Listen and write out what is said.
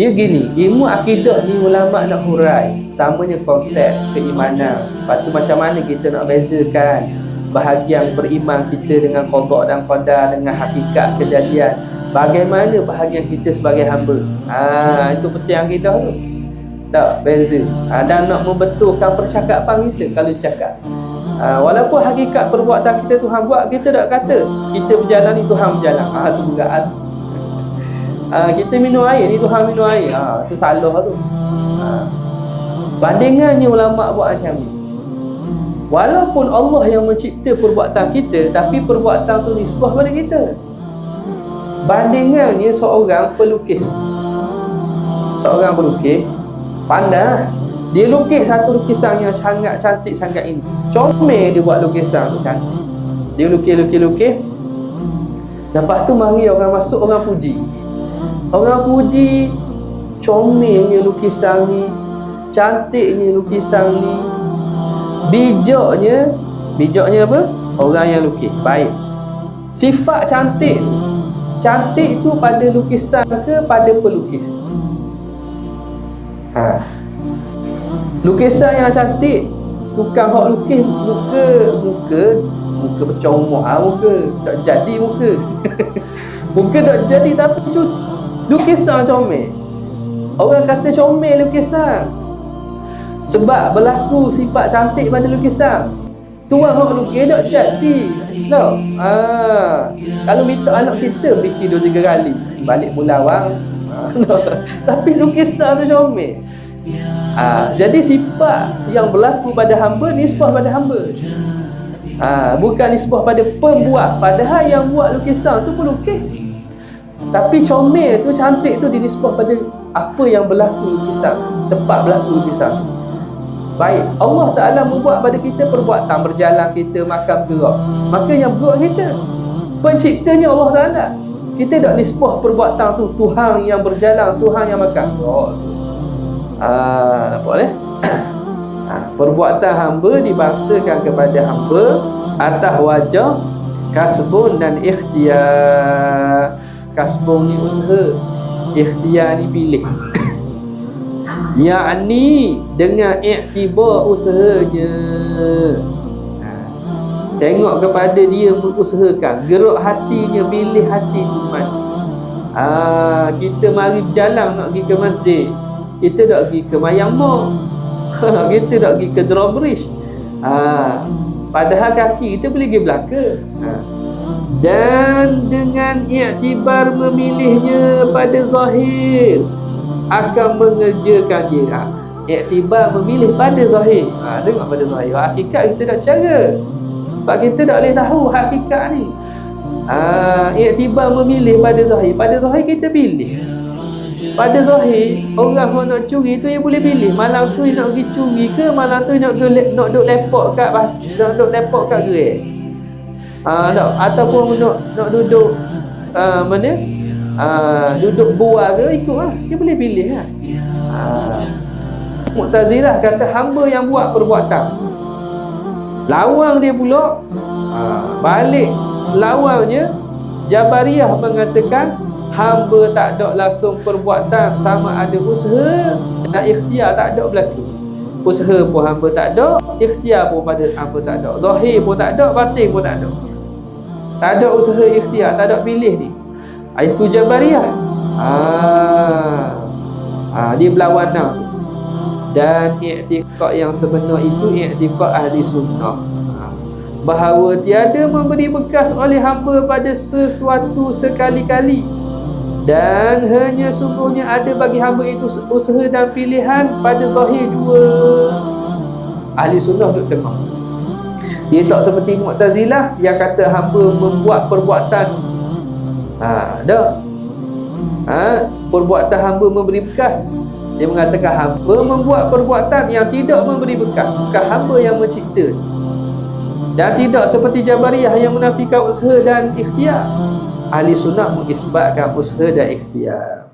dia gini ilmu akidah ni ulama nak hurai. Utamanya konsep keimanan. Lepas tu macam mana kita nak bezakan bahagian beriman kita dengan qada dan qadar dengan hakikat kejadian. Bagaimana bahagian kita sebagai hamba? Ha, itu penting akidah tu tak beza. Ha, dan nak membetulkan percakapan kita kalau cakap. Ha, walaupun hakikat perbuatan kita Tuhan buat kita tak kata kita berjalan ni Tuhan berjalan. Ha, tu berat ha, kita minum air ni Tuhan minum air. Ha, tu salah tu. Ha. bandingannya ulama buat macam ni. Walaupun Allah yang mencipta perbuatan kita tapi perbuatan tu nisbah pada kita. Bandingannya seorang pelukis. Seorang pelukis pandai dia lukis satu lukisan yang sangat cantik sangat ini. Comel dia buat lukisan tu cantik. Dia lukis lukis lukis. Lepas tu mari orang masuk orang puji orang puji comelnya lukisan ni cantiknya lukisan ni. Bijaknya bijaknya apa? Orang yang lukis. Baik. Sifat cantik cantik tu pada lukisan ke pada pelukis? Ha. lukisan yang cantik tukang hok lukis muka muka muka bercomok ha, muka. Tak jadi muka muka tak jadi tapi cu, lukisan comel orang kata comel lukisan sebab berlaku sifat cantik pada lukisan Tuan hok lukis tak jadi No. Ah. Kalau minta anak kita fikir dua tiga kali balik mulawang. Ah. Tapi lukisan tu comel. Ah, jadi sifat yang berlaku pada hamba nisbah pada hamba. Ah, bukan nisbah pada pembuat. Padahal yang buat lukisan tu pun lukis. Tapi comel tu cantik tu dinisbah pada apa yang berlaku lukisan, tempat berlaku lukisan. Baik, Allah Ta'ala membuat pada kita perbuatan berjalan kita makan gerak. Maka yang buat kita. Penciptanya Allah Ta'ala. Kita tak nisbah perbuatan tu Tuhan yang berjalan, Tuhan yang makan gerak. Ah, nampak boleh? Ha, perbuatan hamba dibangsakan kepada hamba atas wajah kasbun dan ikhtiar. Kasbun ni usaha. Ikhtiar ni pilih. yakni dengan iktibar usahanya ha. tengok kepada dia mengusahakan gerak hatinya pilih hati Tuhan ha, kita mari jalan nak pergi ke masjid kita nak pergi ke Mayamok kita nak pergi ke Drawbridge ha, padahal kaki kita boleh pergi belaka ha. dan dengan iktibar memilihnya pada zahir akan mengerjakan dia. Ha. iktibar memilih pada zahir. Ha, tengok pada zahir. Hakikat kita tak cara. Sebab kita tak boleh tahu hakikat ni. Ha, iktibar memilih pada zahir. Pada zahir kita pilih pada zahir orang yang nak curi tu yang boleh pilih. Malam tu nak pergi curi ke malam tu nak duduk, nak duduk lepok kat bas, nak duduk lepok kat gerai ha, nak, ataupun nak, nak duduk uh, mana? Uh, duduk buah ke ikut lah. Dia boleh pilih lah. Uh, Mu'tazilah kata hamba yang buat perbuatan. Lawang dia pula uh, balik selawangnya Jabariyah mengatakan hamba tak ada langsung perbuatan sama ada usaha. Dan ikhtiar tak ada berlaku. Usaha pun hamba tak ada ikhtiar pun pada hamba tak ada. Zahir pun tak ada batin pun tak ada. Tak ada usaha ikhtiar tak ada pilih ni. Ah, itu Jabariyah ah. ah, dia berlawanan dan i'tiqad yang sebenar itu i'tiqad ahli sunnah. Ah. bahawa tiada memberi bekas oleh hamba pada sesuatu sekali-kali dan hanya sungguhnya ada bagi hamba itu usaha dan pilihan pada zahir jua ahli sunnah duduk tengah dia tak seperti Mu'tazilah yang kata hamba membuat perbuatan Ha, dah. Ha, perbuatan hamba memberi bekas. Dia mengatakan hamba membuat perbuatan yang tidak memberi bekas. Bukan hamba yang mencipta. Dan tidak seperti Jabariyah yang menafikan usaha dan ikhtiar. Ahli sunnah mengisbatkan usaha dan ikhtiar.